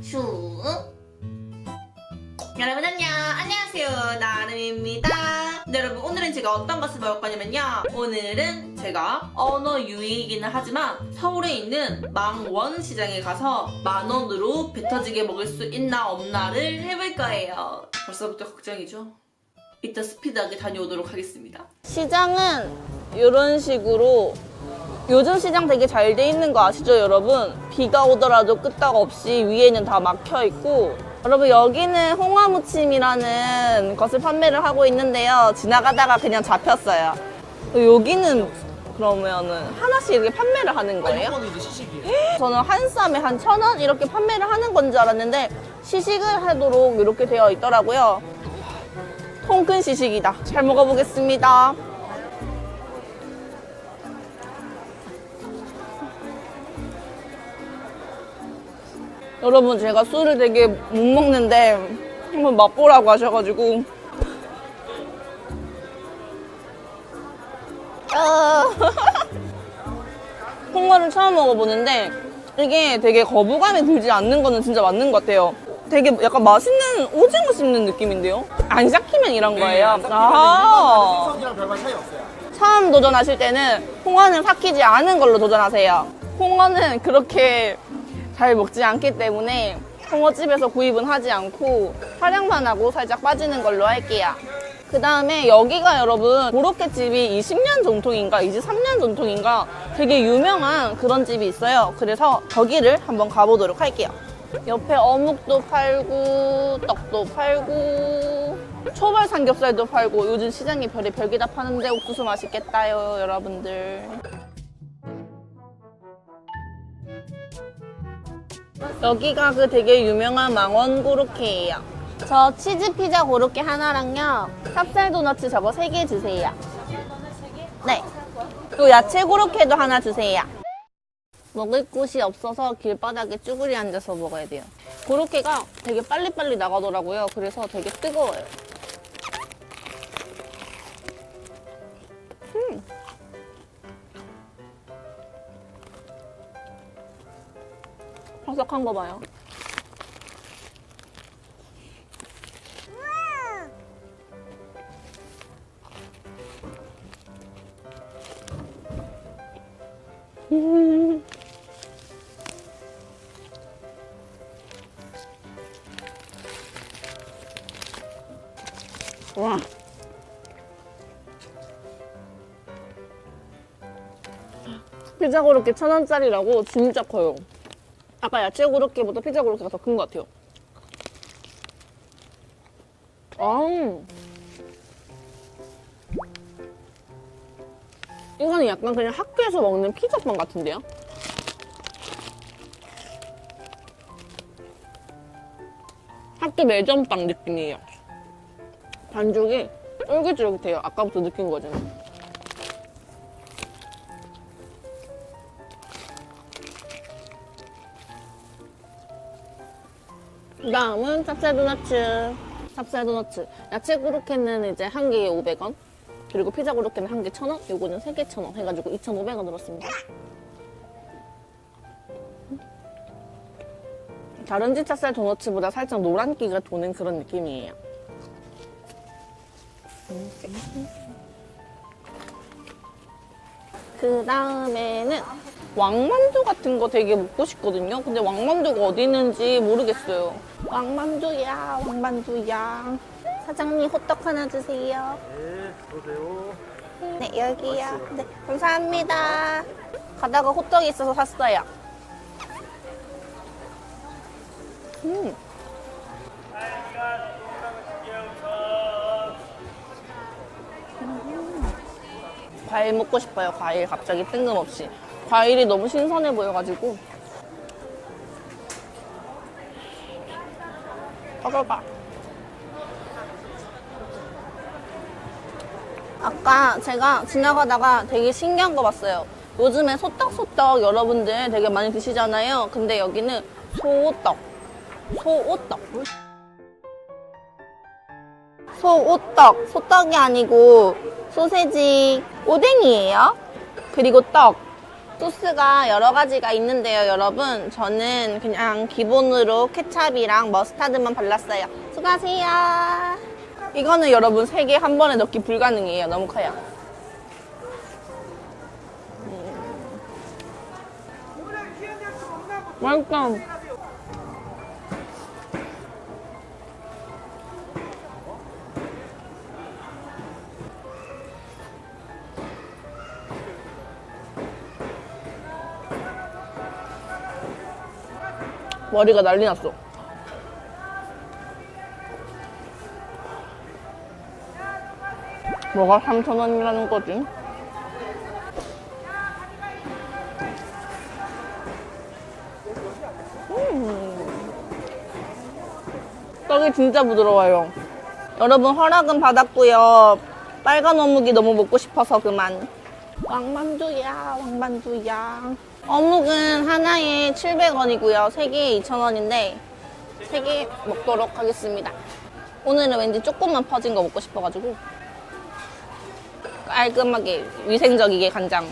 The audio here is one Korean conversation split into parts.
슈. 여러분 안녕. 안녕하세요. 나름입니다. 네, 여러분 오늘은 제가 어떤 것을 먹을 거냐면요. 오늘은 제가 언어 유희이기는 하지만 서울에 있는 망원 시장에 가서 만 원으로 배 터지게 먹을 수 있나 없나를 해볼 거예요. 벌써부터 걱정이죠? 이따 스피드하게 다녀오도록 하겠습니다. 시장은 이런 식으로 요즘 시장 되게 잘 돼 있는 거 아시죠 여러분? 비가 오더라도 끄떡 없이 위에는 다 막혀 있고 여러분 여기는 홍화무침이라는 것을 판매를 하고 있는데요 지나가다가 그냥 잡혔어요 여기는 그러면은 하나씩 이렇게 판매를 하는 거예요? 이거는 이제 시식이에요. 저는 한 쌈에 한 천 원 이렇게 판매를 하는 건 줄 알았는데 시식을 하도록 이렇게 되어 있더라고요. 통큰 시식이다. 잘 먹어보겠습니다. 여러분 제가 술을 되게 못 먹는데 한번 맛보라고 하셔가지고 아. 홍어를 처음 먹어보는데 이게 되게 거부감이 들지 않는 거는 진짜 맞는 것 같아요. 되게 약간 맛있는 오징어 씹는 느낌인데요? 안 삭히면 이런 거예요. 아. 생선이랑 별반 차이 없어요. 처음 도전하실 때는 홍어는 삭히지 않은 걸로 도전하세요. 홍어는 그렇게 잘 먹지 않기 때문에 홍어집에서 구입은 하지 않고 활약만 하고 살짝 빠지는 걸로 할게요. 그 다음에 여기가 여러분 고로케 집이 20년 전통인가 23년 전통인가 되게 유명한 그런 집이 있어요. 그래서 거기를 한번 가보도록 할게요. 옆에 어묵도 팔고 떡도 팔고 초벌 삼겹살도 팔고 요즘 시장에 별이 별게 다 파는데 옥수수 맛있겠다요 여러분들. 여기가 그 되게 유명한 망원 고로케예요. 저 치즈 피자 고로케 하나랑요. 찹쌀 도넛 저거 세 개 주세요. 네. 그리고 야채 고로케도 하나 주세요. 먹을 곳이 없어서 길바닥에 쭈그리 앉아서 먹어야 돼요. 고로케가 되게 빨리빨리 나가더라고요. 그래서 되게 뜨거워요. 바삭한 거 봐요. 와. 피자 고로케 천 원짜리라고 진짜 커요. 아까 야채 고로케보다 피자 고로케가 더 큰 것 같아요. 아. 이거는 약간 그냥 학교에서 먹는 피자빵 같은데요? 학교 매점빵 느낌이에요. 반죽이 쫄깃쫄깃해요. 아까부터 느낀 거잖아요. 다음은 찹쌀 도너츠. 찹쌀 도너츠. 야채 고로케는 이제 한 개에 500원. 그리고 피자 고로케는 한 개 1,000원. 요거는 세 개 1,000원. 해가지고 2,500원 들었습니다. 다른 집 찹쌀 도너츠보다 살짝 노란기가 도는 그런 느낌이에요. 그 다음에는 왕만두 같은 거 되게 먹고 싶거든요. 근데 왕만두가 어디 있는지 모르겠어요. 왕만두야, 왕만두야. 사장님 호떡 하나 주세요. 네, 보세요. 네, 여기요. 네, 감사합니다. 가다가 호떡이 있어서 샀어요. 음. 과일 먹고 싶어요, 과일. 갑자기 뜬금없이. 과일이 너무 신선해 보여가지고. 먹어봐. 아까 제가 지나가다가 되게 신기한 거 봤어요. 요즘에 소떡소떡 여러분들 되게 많이 드시잖아요. 근데 여기는 소오떡. 소오떡. 소오떡. 소떡이 아니고 소세지 오뎅이에요. 그리고 떡. 소스가 여러 가지가 있는데요, 여러분. 저는 그냥 기본으로 케찹이랑 머스타드만 발랐어요. 수고하세요. 이거는 여러분 세 개 한 번에 넣기 불가능해요. 너무 커요. 음. 맛있다. 머리가 난리 났어. 뭐가 3,000원이라는 거지? 음. 떡이 진짜 부드러워요. 여러분 허락은 받았고요. 빨간 어묵이 너무 먹고 싶어서 그만. 왕만두야, 왕만두야. 어묵은 하나에 700원이고요. 3개에 2,000원인데 3개 먹도록 하겠습니다. 오늘은 왠지 조금만 퍼진 거 먹고 싶어가지고 깔끔하게 위생적이게 간장.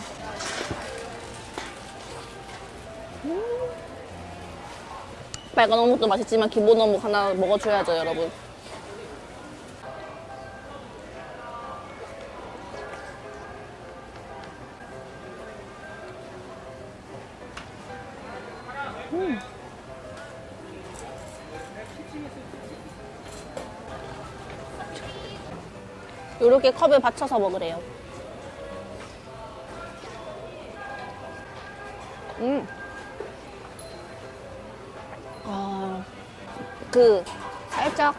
음. 빨간 어묵도 맛있지만 기본 어묵 하나 먹어줘야죠, 여러분. 이렇게 컵에 받쳐서 먹으래요. 음. 아, 그 살짝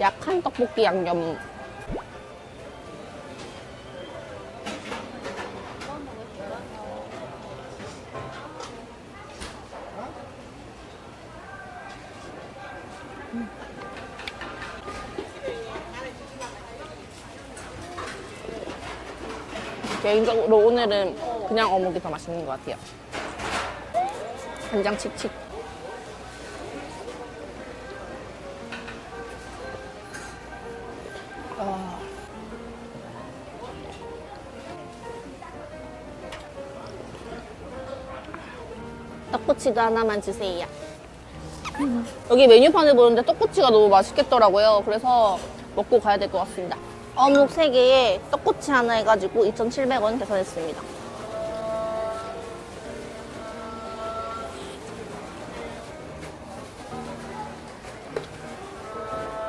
약한 떡볶이 양념. 개인적으로 오늘은 그냥 어묵이 더 맛있는 것 같아요. 간장 칙칙. 아. 떡꼬치도 하나만 주세요. 여기 메뉴판을 보는데 떡꼬치가 너무 맛있겠더라고요. 그래서 먹고 가야 될 것 같습니다. 어묵 3개에 떡꼬치 하나 해가지고 2,700원 계산했습니다.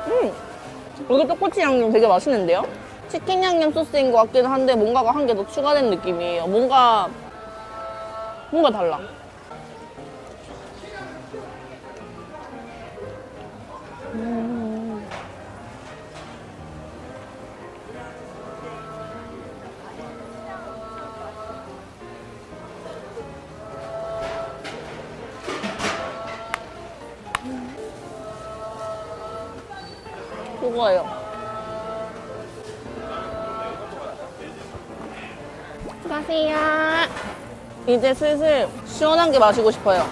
음! 여기 떡꼬치 양념 되게 맛있는데요? 치킨 양념 소스인 것 같기는 한데 뭔가가 한 개 더 추가된 느낌이에요. 뭔가, 뭔가 달라. 그거예요. 수고하세요. 이제 슬슬 시원한 게 마시고 싶어요.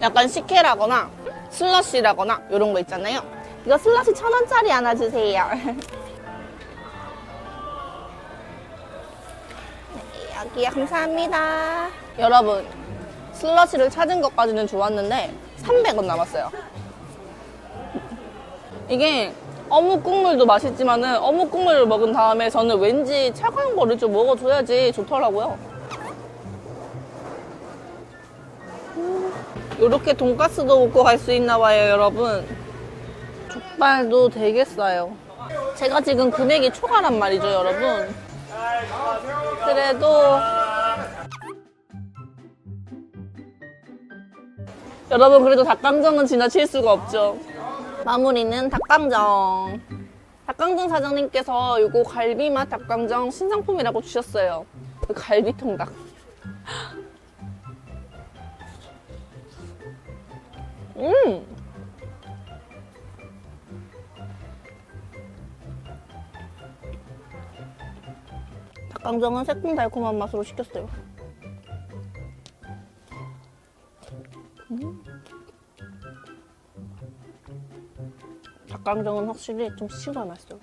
약간 식혜라거나 슬러시라거나 이런 거 있잖아요. 이거 슬러시 천 원짜리 하나 주세요. 네, 여기요. 감사합니다. 여러분, 슬러시를 찾은 것까지는 좋았는데 300원 남았어요. 이게 어묵 국물도 맛있지만은 어묵 국물을 먹은 다음에 저는 왠지 차가운 거를 좀 먹어줘야지 좋더라고요. 이렇게 돈가스도 먹고 갈 수 있나 봐요, 여러분. 족발도 되게 싸요. 제가 지금 금액이 초과란 말이죠, 여러분. 그래도 여러분 그래도 닭강정은 지나칠 수가 없죠. 마무리는 닭강정. 닭강정 사장님께서 이거 갈비맛 닭강정 신상품이라고 주셨어요. 그 갈비통닭. 음! 닭강정은 새콤달콤한 맛으로 시켰어요. 닭강정은 확실히 좀 시원했어.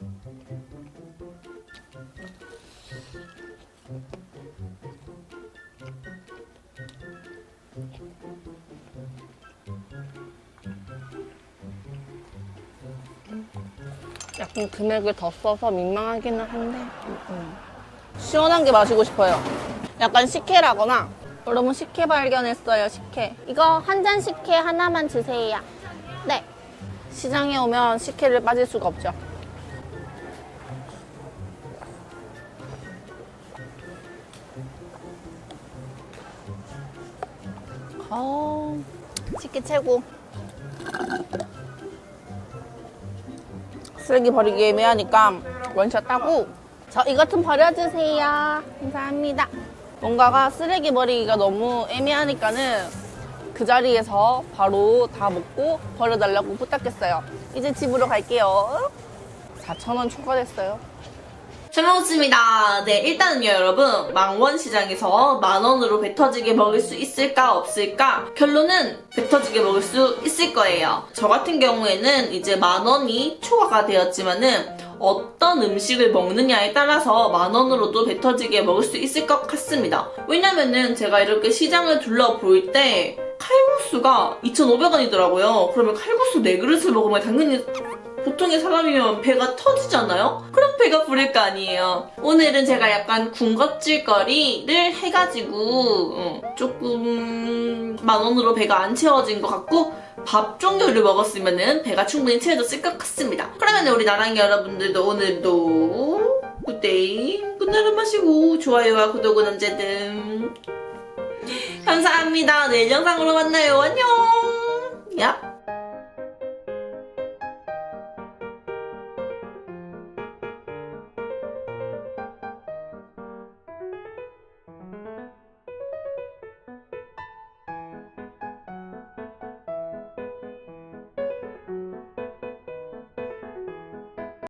약간 금액을 더 써서 민망하기는 한데 음, 음. 시원한 게 마시고 싶어요. 약간 식혜라거나 여러분 식혜 발견했어요. 식혜 이거 한 잔 식혜 하나만 주세요. 네. 시장에 오면 식혜를 빠질 수가 없죠. 어, 식혜 최고. 쓰레기 버리기 애매하니까 원샷 따고 저 이것 좀 버려주세요. 감사합니다. 뭔가가 쓰레기 버리기가 너무 애매하니까는 그 자리에서 바로 다 먹고 버려달라고 부탁했어요. 이제 집으로 갈게요. 4,000원 초과됐어요. 잘 먹었습니다. 네, 일단은요, 여러분. 망원시장에서 만원으로 배 터지게 먹을 수 있을까, 없을까? 결론은 배 터지게 먹을 수 있을 거예요. 저 같은 경우에는 이제 만원이 초과가 되었지만은 어떤 음식을 먹느냐에 따라서 만원으로도 배 터지게 먹을 수 있을 것 같습니다. 왜냐면은 제가 이렇게 시장을 둘러볼 때 칼국수가 2,500원이더라고요. 그러면 칼국수 4그릇을 먹으면 당연히 보통의 사람이면 배가 터지잖아요? 그럼 배가 부를 거 아니에요. 오늘은 제가 약간 군것질거리를 해가지고 어, 조금 만 원으로 배가 안 채워진 것 같고 밥 종류를 먹었으면 배가 충분히 채워졌을 것 같습니다. 그러면 우리 나랑이 여러분들도 오늘도 굿데이 굿나잇 마시고 좋아요와 구독은 언제든 감사합니다. 내일 영상으로 만나요. 안녕. 야.